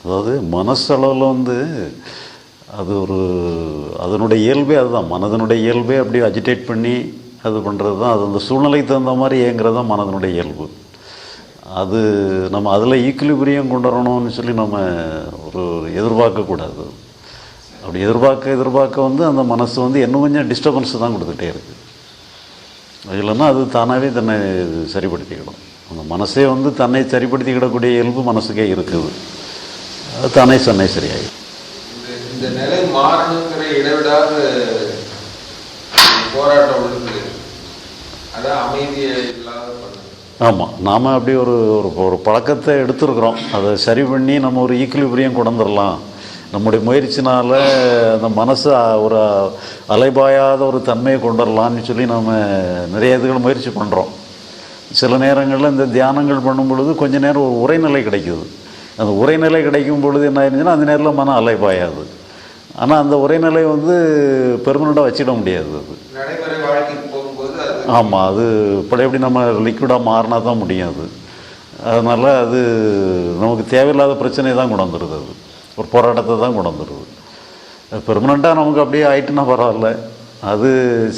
அதாவது மனசளவில் வந்து அது ஒரு அதனுடைய இயல்பே அதுதான். மனதனுடைய இயல்பே அப்படியே அஜிடேட் பண்ணி அது பண்ணுறது தான் அது அந்த சூழ்நிலைக்கு தகுந்த மாதிரி இயங்குறது தான் மனதனுடைய இயல்பு. அது நம்ம அதில் ஈக்குலிபிரியம் கொண்டு வரணும்னு சொல்லி நம்ம ஒரு எதிர்பார்க்கக்கூடாது அப்படி எதிர்பார்க்க எதிர்பார்க்க வந்து அந்த மனசு வந்து இன்னும் கொஞ்சம் டிஸ்டர்பன்ஸ் தான் கொடுத்துட்டே இருக்குது இல்லைன்னா அது தானாகவே தன்னை சரிப்படுத்திக்கிடும். அந்த மனசே வந்து தன்னை சரிப்படுத்திக்கிடக்கூடிய இயல்பு மனசுக்கே இருக்குது. அது தானே சென்னை சரியாயிடும் இந்த நிலை மாறணுங்கிற இடைவிடாத போராட்டம் அதான் அமைதியை ஆமாம் நாம் அப்படி ஒரு ஒரு ஒரு பழக்கத்தை எடுத்துருக்குறோம். அதை சரி பண்ணி நம்ம ஒரு ஈக்குலிபிரியம் கொண்டுவந்துடலாம் நம்முடைய முயற்சினால் அந்த மனசு ஒரு அலைபாயாத ஒரு தன்மையை கொண்டு வரலாம்னு சொல்லி நம்ம நிறைய இதுகள் முயற்சி பண்ணுறோம் சில நேரங்களில் இந்த தியானங்கள் பண்ணும் பொழுது கொஞ்ச நேரம் ஒரு உரைநிலை கிடைக்குது. அந்த உரைநிலை கிடைக்கும் பொழுது என்ன ஆயிருந்துச்சுன்னா அந்த நேரத்தில் மனம் அலைபாயாது. ஆனால் அந்த உரைநிலை வந்து பெர்மனண்ட்டாக வச்சிட முடியாது அது. ஆமாம் அது பழையபடி நம்ம லிக்விடாக மாறினா தான் முடியும் அது. அதனால் அது நமக்கு தேவையில்லாத பிரச்சனையை தான் கொண்டு வந்துடுது அது. ஒரு போராட்டத்தை தான் கொண்டு வந்துடுது பெர்மனண்ட்டாக நமக்கு அப்படியே ஆயிட்டுனா பரவாயில்ல. அது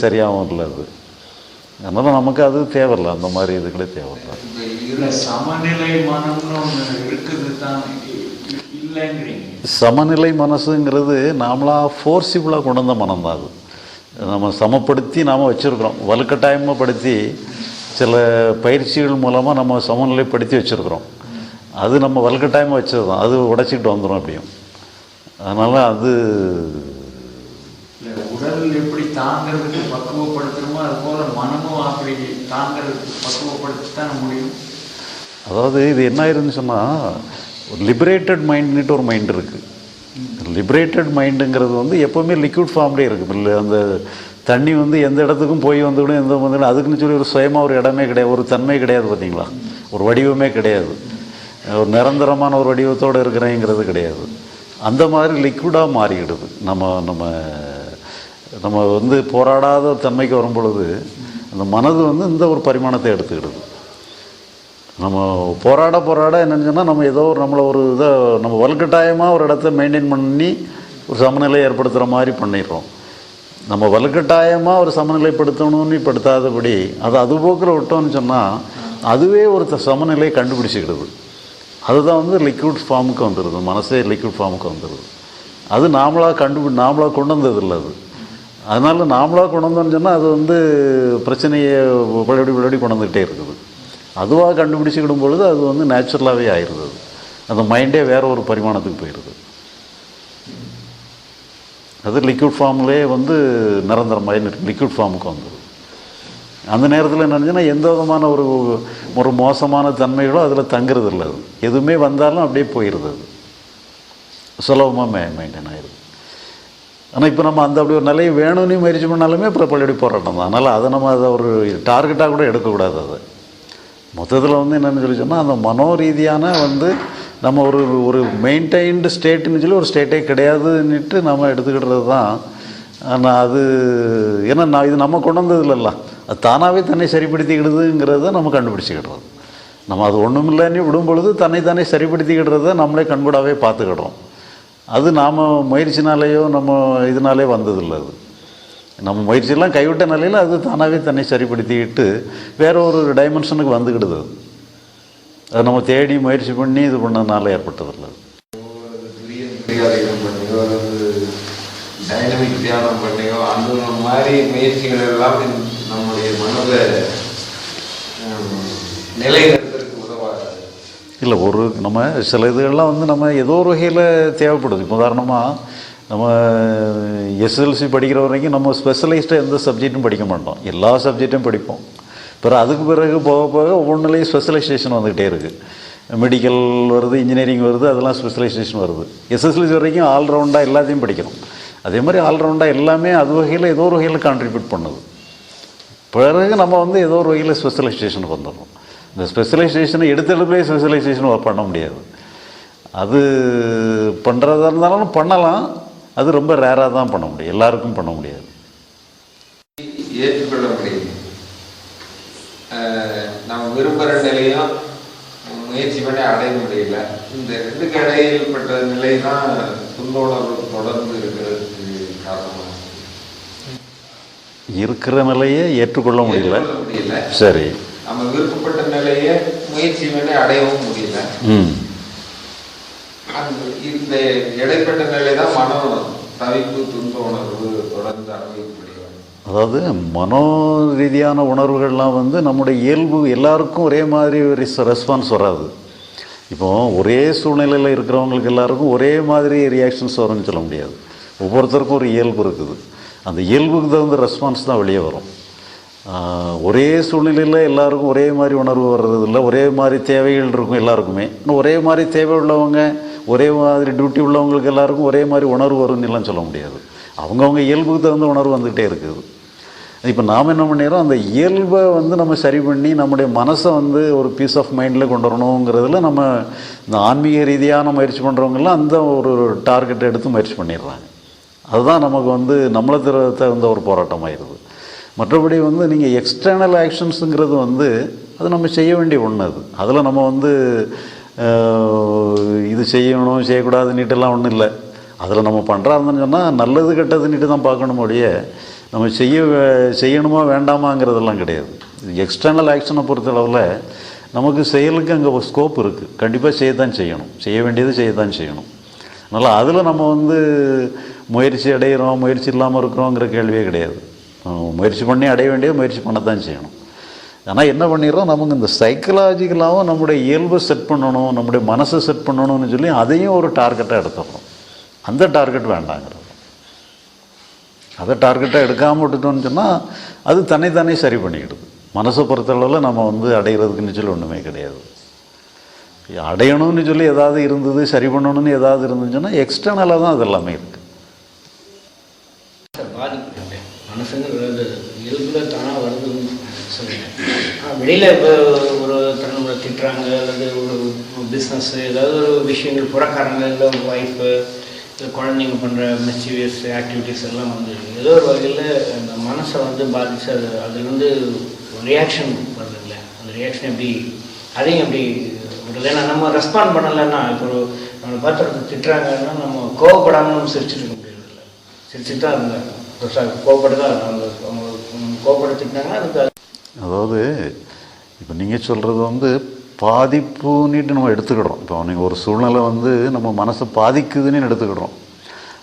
சரியாகவும் இல்லை அது. அதனால் நமக்கு அது தேவையில்லை. அந்த மாதிரி இதுகளே தேவையில்லை. சமநிலை மனம்னு ஒண்ணு இருக்குது தான்? இ- இல்லைங்கிறீங்க. சமநிலை மனசுங்கிறது நாமளாக ஃபோர்ஸிபிளாக கொண்டு வந்த மனம் தான் அது. நம்ம சமப்படுத்தி நாம் வச்சுருக்குறோம். வலுக்கட்டாயமாகப்படுத்தி சில பயிற்சிகள் மூலமாக நம்ம சமநிலைப்படுத்தி வச்சுருக்குறோம். அது நம்ம வலுக்கட்டாயமாக வச்சது தான் அது உடைச்சிக்கிட்டு வந்துடும் அப்படியும் அதனால் அது தாங்கிறதுக்கு பக்குவப்படுத்தணுமோ அது போல மனமும் அப்படி தாங்கிறதுக்கு பக்குவப்படுத்தத்தானே முடியும். அதாவது இது என்ன இருந்துச்சுன்னா சொன்னால் ஒரு லிபரேட்டட் மைண்ட்னுட்டு ஒரு மைண்ட் இருக்குது லிபரேட்டட் மைண்டுங்கிறது வந்து எப்போவுமே லிக்விட் ஃபார்ம்லேயே இருக்குது இல்லை அந்த தண்ணி வந்து எந்த இடத்துக்கும் போய் வந்துவிடும் எந்த வந்துடும் அதுக்குன்னு சொல்லி ஒரு சுயமாக ஒரு இடமே கிடையாது ஒரு தன்மை கிடையாது பார்த்தீங்களா? ஒரு வடிவமே கிடையாது. ஒரு நிரந்தரமான ஒரு வடிவத்தோடு இருக்கிறேங்கிறது கிடையாது. அந்த மாதிரி லிக்விடாக மாறிடுது. நம்ம நம்ம நம்ம வந்து போராடாத தன்மைக்கு வரும் பொழுது அந்த மனது வந்து இந்த ஒரு பரிமாணத்தை எடுத்துக்கிடுது. நம்ம போராட போராட என்னன்னு சொன்னால் நம்ம ஏதோ ஒரு நம்மளை ஒரு இதை நம்ம வலுக்கட்டாயமாக ஒரு இடத்த மெயின்டைன் பண்ணி ஒரு சமநிலை ஏற்படுத்துகிற மாதிரி பண்ணிடுறோம். நம்ம வலுக்கட்டாயமாக ஒரு சமநிலைப்படுத்தணும்னு படுத்தாதபடி அது அது போக்கில் விட்டோம்னு சொன்னால் அதுவே ஒரு சமநிலையை கண்டுபிடிச்சிக்கிடுது. அதுதான் வந்து லிக்விட் ஃபார்முக்கு வந்துடுது மனசே லிக்விட் ஃபார்முக்கு வந்துடுது அது நாமளாக கண்டுபி நாமளாக கொண்டு வந்தது இல்லை அது. அதனால் நாமளாக கொண்டு வந்தோம்னு சொன்னால் அது வந்து பிரச்சனையை பழையபடி பழையபடி கொண்டு வந்துக்கிட்டே இருக்குது. அதுவாக கண்டுபிடிச்சிக்கிடும் பொழுது அது வந்து நேச்சுரலாகவே ஆயிடுது அது அந்த மைண்டே வேறு ஒரு பரிமாணத்துக்கு போயிடுது அது லிக்விட் ஃபார்ம்லேயே வந்து நிரந்தரமாக லிக்விட் ஃபார்முக்கு வந்துடுது அந்த நேரத்தில் என்னச்சுன்னா எந்த விதமான ஒரு ஒரு மோசமான தன்மைகளோ அதில் தங்குறது இல்லை அது. எதுவுமே வந்தாலும் அப்படியே போயிடுது அது. சுலபமாக மெயின்டைன் ஆயிடுது ஆனால் இப்போ நம்ம அந்த அப்படி ஒரு நிலையை வேணும்னு முயற்சி பண்ணாலுமே அப்புறம் பழையபடி போராட்டம் தான். அதனால் அதை நம்ம அதை ஒரு டார்கெட்டாக கூட எடுக்கக்கூடாது அதை. மொத்தத்தில் வந்து என்னென்னு சொல்லி சொன்னால் அந்த மனோரீதியான வந்து நம்ம ஒரு ஒரு மெயின்டைன்டு ஸ்டேட்டுன்னு சொல்லி ஒரு ஸ்டேட்டே கிடையாதுன்னுட்டு நம்ம எடுத்துக்கிடுறது தான். ஆனால் அது ஏன்னா நான் இது நம்ம கொண்டு வந்தது இல்லைல்ல அது தானாகவே தன்னை சரிப்படுத்திக்கிடுதுங்கிறத நம்ம கண்டுபிடிச்சிக்கிடுறது. நம்ம அது ஒன்றும் இல்லைன்னு விடும் பொழுது தன்னை தானே சரிப்படுத்திக்கிடுறத நம்மளே கண்கூடாகவே பார்த்துக்கிடுறோம். அது நாம் முயற்சினாலேயோ நம்ம இதனாலே வந்ததில்லை அது. நம்ம முயற்சியெல்லாம் கைவிட்ட நிலையில் அது தானாகவே தன்னை சரிப்படுத்திக்கிட்டு வேற ஒரு டைமென்ஷனுக்கு வந்துக்கிடுது அது. அது நம்ம தேடி முயற்சி பண்ணி இது பண்ணதுனால ஏற்பட்டதில்லை அது. பண்ணியோ டைனமிக் தியானம் பண்ணியோ அந்த மாதிரி முயற்சிகள் எல்லாம் நம்முடைய மனதை ஹம், இல்லை ஒரு நம்ம சில இதுகள்லாம் வந்து நம்ம ஏதோ ஒரு வகையில் தேவைப்படுது. இப்போ உதாரணமாக நம்ம எஸ்எல்சி படிக்கிற வரைக்கும் நம்ம ஸ்பெஷலைஸ்டாக எந்த சப்ஜெக்ட்டும் படிக்க மாட்டோம். எல்லா சப்ஜெக்டும் படிப்போம். பிறகு அதுக்கு பிறகு போக போக ஒவ்வொன்றுலேயும் ஸ்பெஷலைசேஷன் வந்துக்கிட்டே இருக்குது மெடிக்கல் வருது இன்ஜினியரிங் வருது அதெல்லாம் ஸ்பெஷலைசேஷன் வருது. எஸ்எஸ்எல்சி வரைக்கும் ஆல்ரவுண்டாக எல்லாத்தையும் படிக்கிறோம். அதே மாதிரி ஆல்ரவுண்டாக எல்லாமே அது வகையில் ஏதோ ஒரு வகையில் கான்ட்ரிபியூட் பண்ணுது. பிறகு நம்ம வந்து ஏதோ ஒரு வகையில் ஸ்பெஷலைசேஷனுக்கு வந்துடுறோம் இந்த ஸ்பெஷலைசேஷனை எடுத்த இடத்துலேயே ஸ்பெஷலைசேஷன் பண்ண முடியாது. அது பண்ணுறதா இருந்தாலும் பண்ணலாம். அது ரொம்ப ரேராக தான் பண்ண முடியும். எல்லாருக்கும் பண்ண முடியாது. ஏற்றுக்கொள்ள முடியும். நம்ம விரும்புகிற நிலையும் முயற்சி பண்ணி அடைய முடியல. இந்த ரெண்டுக்கு இடையில்பட்ட நிலை தான் துன்ப உணர்வு தொடர்ந்து இருக்கிறதுக்கு காரணமாக இருக்கிற நிலையை ஏற்றுக்கொள்ள முடியல. சரி. நம்ம விருப்பப்பட்ட நிலையை முயற்சி பண்ணி அடையவும் முடியல. அந்த இந்த இடைப்பட்ட நிலை தான் மனம் தவிப்பு துன்ப உணர்வு தொடர்ந்து அனுபவிக்கப்படுகிறது அதாவது மனோ ரீதியான உணர்வுகள்லாம் வந்து நம்முடைய இயல்பு எல்லாருக்கும் ஒரே மாதிரி ரெஸ்பான்ஸ் வராது. இப்போ ஒரே சூழ்நிலையில் இருக்கிறவங்களுக்கு எல்லாருக்கும் ஒரே மாதிரி ரியாக்ஷன்ஸ் வரும்னு சொல்ல முடியாது. ஒவ்வொருத்தருக்கும் ஒரு இயல்பு இருக்குது. அந்த இயல்புக்கு தகுந்த ரெஸ்பான்ஸ் தான் வெளியே வரும். ஒரே சூழ்நிலையில் எல்லாருக்கும் ஒரே மாதிரி உணர்வு வர்றதில்ல. ஒரே மாதிரி தேவைகள் இருக்கும் எல்லாருக்குமே. இன்னும் ஒரே மாதிரி தேவை உள்ளவங்க ஒரே மாதிரி டியூட்டி உள்ளவங்களுக்கு எல்லாருக்கும் ஒரே மாதிரி உணர்வு வரும்னு எல்லாம் சொல்ல முடியாது. அவங்கவுங்க இயல்புக்கு தகுந்த உணர்வு வந்துக்கிட்டே இருக்குது. இப்போ நாம் என்ன பண்ணிடுறோம்? அந்த இயல்பை வந்து நம்ம சரி பண்ணி நம்முடைய மனசை வந்து ஒரு பீஸ் ஆஃப் மைண்டில் கொண்டு வரணுங்கிறதுல நம்ம இந்த ஆன்மீக ரீதியான முயற்சி பண்ணுறவங்கெல்லாம் அந்த ஒரு டார்கெட்டை எடுத்து முயற்சி பண்ணிடுறாங்க. அதுதான் நமக்கு வந்து நம்மளை தகுந்த ஒரு போராட்டமாயிருது. மற்றபடி வந்து நீங்கள் எக்ஸ்டர்னல் ஆக்ஷன்ஸுங்கிறது வந்து அது நம்ம செய்ய வேண்டிய ஒன்று அது. அதில் நம்ம வந்து இது செய்யணும் செய்யக்கூடாதுன்னுட்டுலாம் ஒன்றும் இல்லை. அதில் நம்ம பண்ணுறாருன்னு சொன்னால் நல்லது கெட்டதுன்னுட்டு தான் பார்க்கணும் ஒழிய நம்ம செய்ய வே- செய்யணுமா வேண்டாமாங்கிறதெல்லாம் கிடையாது. எக்ஸ்டர்னல் ஆக்ஷனை பொறுத்தளவில் நமக்கு செயலுக்கு அங்கே ஒரு ஸ்கோப் இருக்குது கண்டிப்பாக செய்யத்தான் செய்யணும். செய்ய வேண்டியது செய்யத்தான் செய்யணும். அதனால் அதில் நம்ம வந்து முயற்சி அடைகிறோம் முயற்சி இல்லாமல் இருக்கிறோங்கிற கேள்வியே கிடையாது. முயற்சி பண்ணி அடைய வேண்டிய முயற்சி பண்ணத்தான் செய்யணும் ஆனால் என்ன பண்ணிடுறோம் நமக்கு இந்த சைக்கலாஜிக்கலாகவும் நம்முடைய இயல்பை செட் பண்ணணும் நம்முடைய மனசை செட் பண்ணணும்னு சொல்லி அதையும் ஒரு டார்கெட்டாக எடுத்துடுறோம் அந்த டார்கெட் வேண்டாங்கிறது அதை டார்கெட்டாக எடுக்காமல் விட்டுட்டோம்னு சொன்னால் அது தன்னைத்தானே சரி பண்ணிக்கிடுது மனசை பொறுத்தளவில் நம்ம வந்து அடைகிறதுக்குன்னு சொல்லி ஒன்றுமே கிடையாது அடையணும்னு சொல்லி எதாவது இருந்தது சரி பண்ணணும்னு எதாவது இருந்துச்சுன்னா எக்ஸ்டர்னலாக தான் அது எல்லாமே இருக்குது பாதிப்பு இல்லை மனசுங்கிறது இயல்பில் தானாக வருதுன்னு சொல்லுங்கள் வெளியில் இப்போ ஒரு தன்னை திட்டுறாங்க அல்லது ஒரு பிஸ்னஸ் ஏதாவது ஒரு விஷயங்கள் புறக்காரங்க இல்லை ஒரு ஒய்ஃபு இல்லை குழந்தைங்க பண்ணுற மிஸ்டீவியஸ் ஆக்டிவிட்டீஸ் எல்லாம் வந்து ஏதோ ஒரு வகையில் அந்த மனசை வந்து பாதிச்சு அது அதுலேருந்து ஒரு ரியாக்ஷன் வருது இல்லை அந்த ரியாக்ஷன் எப்படி அதையும் எப்படி வருது ஏன்னா நம்ம ரெஸ்பாண்ட் பண்ணலைன்னா இப்போ ஒரு நம்மளை பார்த்து ஒருத்தர் திட்டுறாங்கன்னா நம்ம கோவப்படாமல் நம்ம சிரிச்சிட்டு இருக்க முடியாது இல்லை சிரிச்சுட்டு தான் இருந்தாங்க. கோவப்பட்டு தான் அவங்க கோவப்பட திட்டாங்கன்னா அதுக்கு அதாவது இப்போ நீங்கள் சொல்கிறது வந்து பாதிப்புன்னுட்டு நம்ம எடுத்துக்கிடுறோம். இப்போ நீங்கள் ஒரு சூழ்நிலை வந்து நம்ம மனசை பாதிக்குதுன்னு எடுத்துக்கிடுறோம்.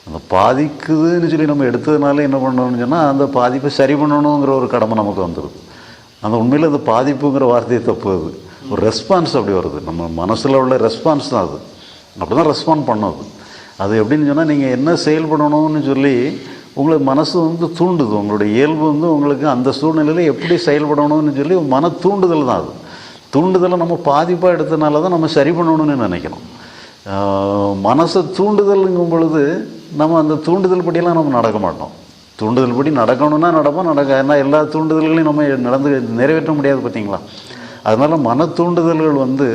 அந்த பாதிக்குதுன்னு சொல்லி நம்ம எடுத்ததுனால என்ன பண்ணணும்னு சொன்னால் அந்த பாதிப்பை சரி பண்ணணுங்கிற ஒரு கடமை நமக்கு வந்துடுது அந்த உண்மையில் அந்த பாதிப்புங்கிற வார்த்தையை தப்பு அது. ஒரு ரெஸ்பான்ஸ் அப்படி வருது. நம்ம மனசில் உள்ள ரெஸ்பான்ஸ் தான் அது. அப்படி தான் ரெஸ்பாண்ட் பண்ணுது அது எப்படின்னு சொன்னால் நீங்கள் என்ன செயல்படணும்னு சொல்லி உங்களுக்கு மனசு வந்து தூண்டுது. உங்களுடைய இயல்பு வந்து உங்களுக்கு அந்த சூழ்நிலையில் எப்படி செயல்படணும்னு சொல்லி மன தூண்டுதல் தான் அது. தூண்டுதலை நம்ம பாதிப்பாக எடுத்தனால தான் நம்ம சரி பண்ணணும்னு நினைக்கிறோம். மனசை தூண்டுதலுங்கும் பொழுது நம்ம அந்த தூண்டுதல் படியெல்லாம் நம்ம நடக்க மாட்டோம். தூண்டுதல் படி நடக்கணும்னா நடப்போம் நடக்க ஏன்னா எல்லா தூண்டுதல்களையும் நம்ம நடந்து நிறைவேற்ற முடியாது பார்த்தீங்களா? அதனால் மன தூண்டுதல்கள் வந்து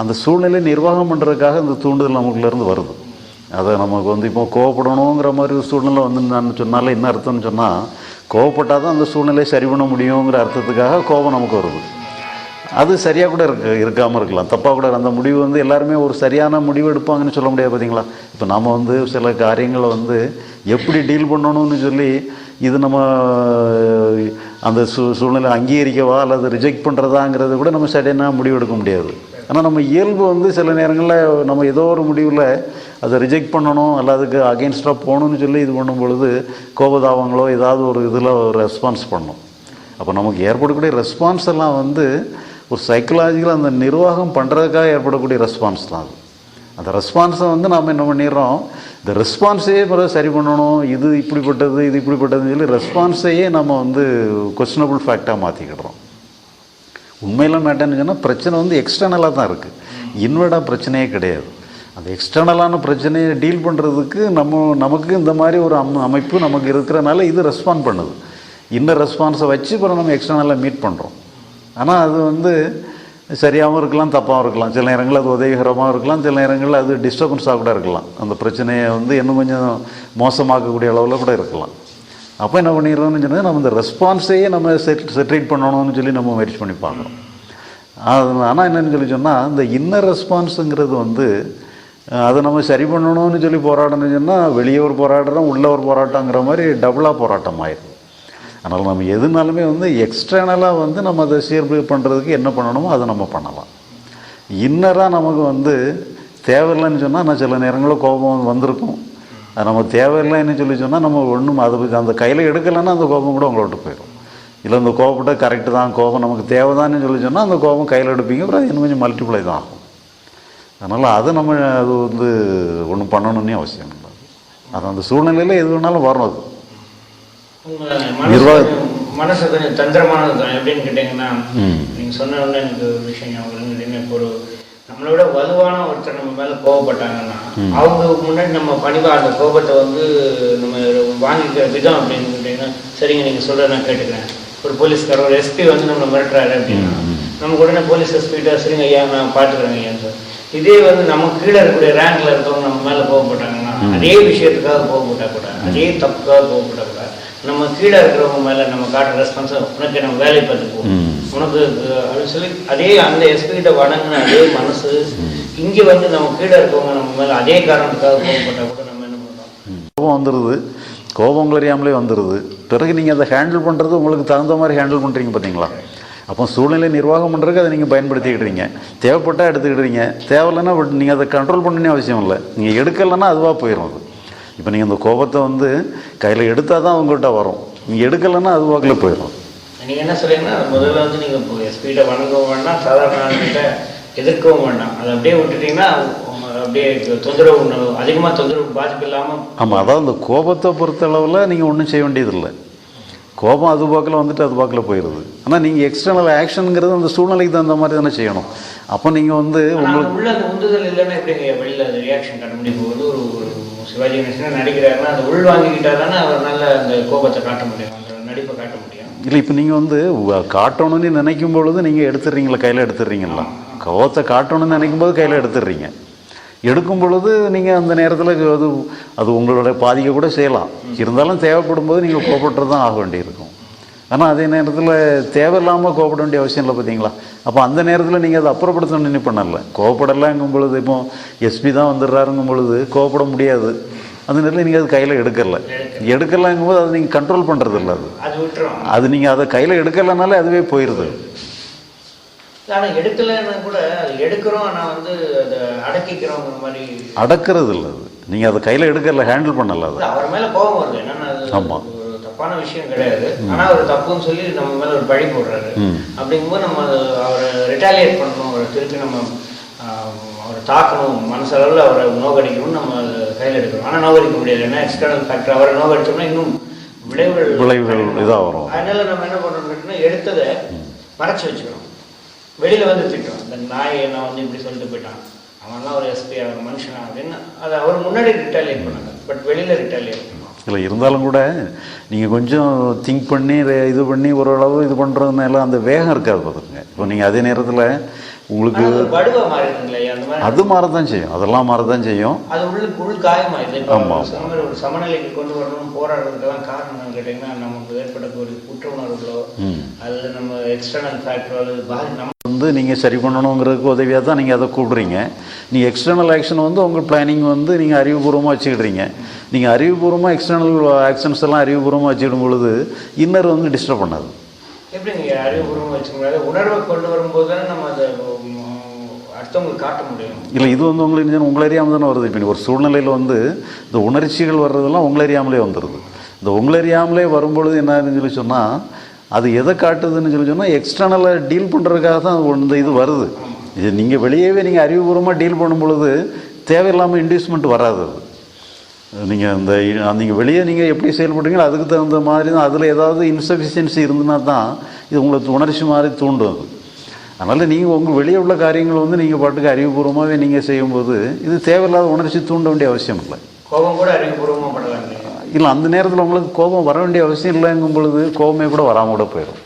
அந்த சூழ்நிலை நிர்வாகம் பண்ணுறதுக்காக அந்த தூண்டுதல் நமக்குள்ளேருந்து வருது. அதை நமக்கு வந்து இப்போ கோவப்படணுங்கிற மாதிரி ஒரு சூழ்நிலை வந்து சொன்னாலே என்ன அர்த்தம்னு சொன்னால் கோவப்பட்டால் தான் அந்த சூழ்நிலையை சரி பண்ண முடியுங்கிற அர்த்தத்துக்காக கோபம் நமக்கு வருது. அது சரியாக கூட இருக்க இருக்காமல் இருக்கலாம். தப்பாக கூட அந்த முடிவு வந்து எல்லாருமே ஒரு சரியான முடிவு எடுப்பாங்கன்னு சொல்ல முடியாது பார்த்தீங்களா இப்போ நம்ம வந்து சில காரியங்களை வந்து எப்படி டீல் பண்ணணும்னு சொல்லி இது நம்ம அந்த சூ சூழ்நிலை அங்கீகரிக்கவா அல்லது ரிஜெக்ட் பண்ணுறதாங்கிறது கூட நம்ம சரியான முடிவு எடுக்க முடியாது. ஆனால் நம்ம இயல்பு வந்து சில நேரங்களில் நம்ம ஏதோ ஒரு முடிவில் அதை ரிஜெக்ட் பண்ணணும் அல்ல அதுக்கு அகெயின்ஸ்டாக போகணும்னு சொல்லி இது பண்ணும் பொழுது கோபதாபங்களோ ஏதாவது ஒரு இதில் ஒரு ரெஸ்பான்ஸ் பண்ணணும் அப்போ நமக்கு ஏற்படக்கூடிய ரெஸ்பான்ஸ் எல்லாம் வந்து ஒரு சைக்கலாஜிக்கல் அந்த நிர்வாகம் பண்ணுறதுக்காக ஏற்படக்கூடிய ரெஸ்பான்ஸ் தான் அது. அந்த ரெஸ்பான்ஸை வந்து நாம் என்ன பண்ணிடுறோம்? இந்த ரெஸ்பான்ஸையே பிறகு சரி பண்ணணும் இது இப்படிப்பட்டது இது இப்படிப்பட்டதுன்னு சொல்லி ரெஸ்பான்ஸையே நம்ம வந்து கொஸ்டினபிள் ஃபேக்டாக மாற்றிக்கிடுறோம் உண்மையில மேட்டர்னு சொன்னால் பிரச்சனை வந்து எக்ஸ்டர்னலாக தான் இருக்குது இன்வெர்டாக பிரச்சனையே கிடையாது. அந்த எக்ஸ்டர்னலான பிரச்சனையை டீல் பண்ணுறதுக்கு நம்ம நமக்கு இந்த மாதிரி ஒரு அம் அமைப்பு நமக்கு இருக்கிறனால இது ரெஸ்பாண்ட் பண்ணுது. இந்த ரெஸ்பான்ஸை வச்சு அப்புறம் நம்ம எக்ஸ்டர்னலாக மீட் பண்ணுறோம் ஆனால் அது வந்து சரியாகவும் இருக்கலாம் தப்பாகவும் இருக்கலாம். சில நேரங்களில் அது உதவிகரமாகவும் இருக்கலாம் சில நேரங்களில் அது டிஸ்டர்பன்ஸாக கூட இருக்கலாம். அந்த பிரச்சனையை வந்து இன்னும் கொஞ்சம் மோசமாக்கக்கூடிய அளவில் கூட இருக்கலாம். அப்போ என்ன பண்ணிடுறோம்னு சொன்னால் நம்ம இந்த ரெஸ்பான்ஸையே நம்ம செட் செட்ரேட் பண்ணணும்னு சொல்லி நம்ம முயற்சி பண்ணி பார்க்குறோம். அது ஆனால் என்னன்னு சொல்லி சொன்னால் இந்த இன்னர் ரெஸ்பான்ஸுங்கிறது வந்து அதை நம்ம சரி பண்ணணும்னு சொல்லி போராடணும்னு சொன்னால் வெளியே ஒரு போராடுறோம் உள்ள ஒரு போராட்டங்கிற மாதிரி டபுளாக போராட்டம் ஆயிடும் அதனால் நம்ம எதுனாலுமே வந்து எக்ஸ்டர்னலாக வந்து நம்ம அதை சீர்பு பண்ணுறதுக்கு என்ன பண்ணணுமோ அதை நம்ம பண்ணலாம். இன்னராக நமக்கு வந்து தேவையில்லைன்னு சொன்னால் நான் சில நேரங்களில் கோபம் வந்திருக்கும். அது நம்ம தேவையில்லைன்னு சொல்லி சொன்னால் நம்ம ஒன்றும் அதை அந்த கையில் எடுக்கலைன்னா அந்த கோபம் கூட உங்களை விட்டு போயிடும். இல்லை அந்த கோபப்பட்ட கரெக்டு தான் கோபம் நமக்கு தேவைதான்னு சொல்லி சொன்னால் அந்த கோபம் கையில் எடுப்பீங்க அப்புறம் அது இன்னும் கொஞ்சம் மல்டிப்ளை தான் ஆகும். அதனால் அதை நம்ம அது வந்து ஒன்றும் பண்ணணும்னே அவசியம் இல்லை. அது அந்த சூழ்நிலையில் எது வேணாலும் வரும் அது நிர்வாக- மனசு கொஞ்சம் தந்திரமானது தான். எப்படின்னு கேட்டிங்கன்னா ம். நீங்க சொன்ன உடனே எனக்கு ஒரு விஷயம் ஞாபகம் இப்போ ஒரு நம்மளை விட வலுவான ஒருத்தர் நம்ம மேல கோவப்பட்டாங்கன்னா அவங்க முன்னாடி நம்ம பணிவா அந்த கோபத்தை வந்து நம்ம வாங்கிக்கிற விதம் அப்படின்னு கேட்டிங்கன்னா சரிங்க நீங்க சொல்றத நான் கேட்டுக்கிறேன். ஒரு போலீஸ்காரர் ஒரு எஸ்பி வந்து நம்மளை மிரட்டுறாரு அப்படின்னா நமக்கு உடனே போலீஸ் எஸ்பிகிட்ட சரிங்க ஐயா நான் பார்த்துக்கிறேங்க ஐயான்னு சொல்லி. இதே வந்து நம்ம கீழே இருக்கக்கூடிய ரேங்க்ல இருக்கவங்க நம்ம மேல கோவப்பட்டாங்கன்னா அதே விஷயத்துக்காக கோவப்பட்டா கூட அதே தப்புக்காக கோவப்பட்டா கூட நம்ம கீழே இருக்கிறவங்க மேல நம்ம காட்டுற ரெஸ்பான்ஸ் உனக்கு நம்ம வேலை பார்த்து போ ம். உனக்கு அப்படின்னு சொல்லி அதே அந்த எஸ்பி கிட்ட வணங்கின அதே மனசு இங்க வந்து நம்ம கீழே இருக்கவங்க நம்ம மேல அதே காரணத்துக்காக கோவப்பட்டா கூட நம்ம என்ன பண்றோம் கோபம் வந்துடுது கோபம் அறியாமலே வந்துடுது பிறகு நீங்கள் அதை ஹேண்டில் பண்ணுறது உங்களுக்கு தகுந்த மாதிரி ஹேண்டில் பண்ணுறீங்க பார்த்தீங்களா அப்போ சூழ்நிலை நிர்வாகம் பண்ணுறதுக்கு அதை நீங்கள் பயன்படுத்திக்கிடுறீங்க தேவைப்பட்டால் எடுத்துக்கிடுறீங்க தேவையில்லைன்னா நீங்கள் அதை கண்ட்ரோல் பண்ணணும்னே அவசியம் இல்லை. நீங்கள் எடுக்கலைன்னா அதுவாக போயிடும் அது. இப்போ நீங்கள் அந்த கோபத்தை வந்து கையில் எடுத்தால் தான் உங்கள்கிட்ட வரும். நீங்கள் எடுக்கலைன்னா அது வாக்கில் போயிடும். நீங்க என்ன சொல்றீங்கன்னா முதல்ல வந்து நீங்க இப்போ எஸ்பிகிட்ட வணங்கவும் வேண்டாம் சாதாரண ஆளுகிட்ட எதிர்க்கவும் வேண்டாம். அதை அப்படியே விட்டுட்டீங்கன்னா அப்படியே தொந்தரவு உண்டு- அதிகமா தொந்தரவு பாதிப்பு இல்லாம ஆமாம் அதாவது அந்த கோபத்தை பொறுத்தளவில் நீங்கள் ஒன்றும் செய்ய வேண்டியதில்லை. கோபம் அது பாக்கில் வந்துட்டு அது பாக்கில் போயிடுது ஆனால் நீங்கள் எக்ஸ்டர்னல் ஆக்ஷனுங்கிறது அந்த சூழ்நிலைக்கு தகுந்த மாதிரி தானே செய்யணும். அப்போ நீங்கள் வந்து உங்களுக்கு உள்ள உந்துதல் இல்லைன்னா எப்படி வெளியில ரியாக்ஷன் வந்து ஒரு ஒரு சிவாஜி கணேசன் நடிக்கிறாருன்னா அதை உள் வாங்கிக்கிட்டா தானே அவர் நல்ல அந்த கோபத்தை காட்ட முடியும் அந்த நடிப்பை காட்ட முடியும். இல்லை இப்போ நீங்கள் வந்து காட்டணும்னு நினைக்கும் பொழுது நீங்கள் எடுத்துடுறீங்களா கையில் எடுத்துடுறீங்களா? கோபத்தை காட்டணும்னு நினைக்கும் போது கையில் எடுத்துடுறீங்க. எடுக்கும் பொழுது நீங்கள் அந்த நேரத்தில் அது அது உங்களோட பாதிக்க கூட செய்யலாம். இருந்தாலும் தேவைப்படும் போது நீங்கள் கோபப்பட்டு தான் ஆக வேண்டியிருக்கும். ஆனால் அதே நேரத்தில் தேவையில்லாமல் கோபப்பட வேண்டிய அவசியம் இல்லை பார்த்தீங்களா அப்போ அந்த நேரத்தில் நீங்கள் அதை அப்புறப்படுத்தணும்னு பண்ணல கோவப்படலாங்கும் பொழுது இப்போ எஸ்பி தான் வந்துடுறாருங்கும் பொழுது கோவப்பட முடியாது. அந்த நேரத்தில் நீங்கள் அது கையில் எடுக்கல. எடுக்கலாங்கும் போது அதை நீங்கள் கண்ட்ரோல் பண்ணுறது இல்லை அது. அது நீங்கள் அதை கையில் எடுக்கலைனாலே அதுவே போயிடுது ஆனா எடுக்கலைன்னா கூட அது எடுக்கிறோம் ஆனா வந்து அதை அடக்கிக்கிறோங்கிற மாதிரி. அடக்கிறது இல்லை அது. நீங்கள் அதை கையில் எடுக்கல ஹேண்டில் பண்ணல அது. இல்ல, அவர் மேல கோபம் வருது. என்னன்னா அது ஆமா. ஒரு தப்பான விஷயம் கிடையாது. ஆனா அவர் தப்புன்னு சொல்லி நம்ம மேல ஒரு பழி போடுறாரு. அப்படிங்கும்போது நம்ம அவரை ரிட்டாலியேட் பண்ணணும் அவரை திருப்பி நம்ம அவரை தாக்கணும் மனசளவில் அவரை நோக்கடிக்கணும்னு நம்ம கையில் எடுக்கணும் ஆனா நோக்கடிக்க முடியாது. ஏன்னா எக்ஸ்டர்னல் ஃபேக்டர் அவரை நோக்கடிச்சோம்னா இன்னும் விளைவுகள் விளைவுகள் இதா வரும். அதனால நம்ம என்ன கேட்டீங்கன்னா, எடுத்ததை மறைச்சு வச்சுக்கணும். வெளியில வந்து திட்டணும் இந்த நாயை நான் வந்து இப்படி சொல்லிட்டு போயிட்டான். அவன்லாம் ஒரு எஸ்பி அவன் மனுஷனா அப்படின்னு அதை அவர் முன்னாடி ரிட்டாலியேட் பண்ணாங்க. பட் வெளியில ரிட்டாலியேட் பண்ணணும் இல்லை இருந்தாலும் கூட நீங்கள் கொஞ்சம் திங்க் பண்ணி இது பண்ணி ஓரளவு இது பண்ணுறதுனால அந்த வேகம் இருக்காது பார்த்துங்க இப்போ நீங்கள் அதே நேரத்தில் உங்களுக்கு அது மாறதான் செய்யும். அதெல்லாம் மாறதான் செய்யும். அது உள்ளுக்கு உள் காயமாயிடுது. இப்போ ஆமா. சொன்ன மாதிரி ஒரு சமநிலைக்கு கொண்டு வரணும் போராடுறதுக்கெல்லாம் காரணம் கேட்டிங்கன்னா நமக்கு ஏற்படக்கூடிய குற்ற உணர்வுகளோ. அல்லது நம்ம எக்ஸ்டர்னல் ஃபேக்டரோ அல்லது பாதி வந்து நீங்கள் சரி பண்ணணுங்கிறதுக்கு உதவியாக தான் நீங்கள் அதை கூப்பிடுறீங்க. நீங்கள் எக்ஸ்டர்னல் ஆக்ஷன் வந்து உங்கள் பிளானிங் வந்து நீங்கள் அறிவுபூர்வமாக வச்சுக்கிடுறீங்க. நீங்கள் அறிவுபூர்வமாக எக்ஸ்டர்னல் ஆக்ஷன்ஸ் எல்லாம் அறிவுபூர்வமாக வச்சுக்கிடும் பொழுது இன்னர் வந்து டிஸ்டர்ப் பண்ணாது. எப்படி நீங்கள் அறிவுபூர்வமாக வச்சுக்கோங்க உணர்வை கொண்டு வரும்போது நம்ம அதை அடுத்தவங்களுக்கு காட்ட முடியும். இல்லை இது வந்து உங்களுக்கு உங்களை அறியாமல் தானே வருது. இப்போ ஒரு சூழ்நிலையில் வந்து இந்த உணர்ச்சிகள் வர்றதெல்லாம் உங்களை அறியாமலே வந்துடுது இந்த உங்களை அறியாமலே வரும்பொழுது என்ன சொல்லி சொன்னால் அது எதை காட்டுதுன்னு சொல்லி சொன்னால் எக்ஸ்டர்னலாக டீல் பண்ணுறதுக்காக தான் இந்த இது வருது. இது நீங்கள் வெளியவே நீங்கள் அறிவுபூர்வமாக டீல் பண்ணும் பொழுது தேவையில்லாமல் இன்டியூஸ்மெண்ட் வராது அது. நீங்கள் அந்த நீங்கள் வெளியே நீங்கள் எப்படி செயல்படுறீங்களோ அதுக்கு தகுந்த மாதிரி தான் அதில் ஏதாவது இன்சஃபிஷியன்சி இருந்ததுன்னா தான் இது உங்களுக்கு உணர்ச்சி மாதிரி தூண்டும் அது. அதனால் நீங்கள் உங்கள் வெளியே உள்ள காரியங்கள் வந்து நீங்கள் பாட்டுக்கு அறிவுபூர்வமாகவே நீங்கள் செய்யும்போது இது தேவையில்லாத உணர்ச்சி தூண்ட வேண்டிய அவசியம் இல்லை. கோபம் கூட அறிவுபூர்வமாக இல்லையா இல்லை அந்த நேரத்தில் உங்களுக்கு கோபம் வர வேண்டிய அவசியம் இல்லைங்கும் பொழுது கோபமே கூட வராமல் கூட போயிடும்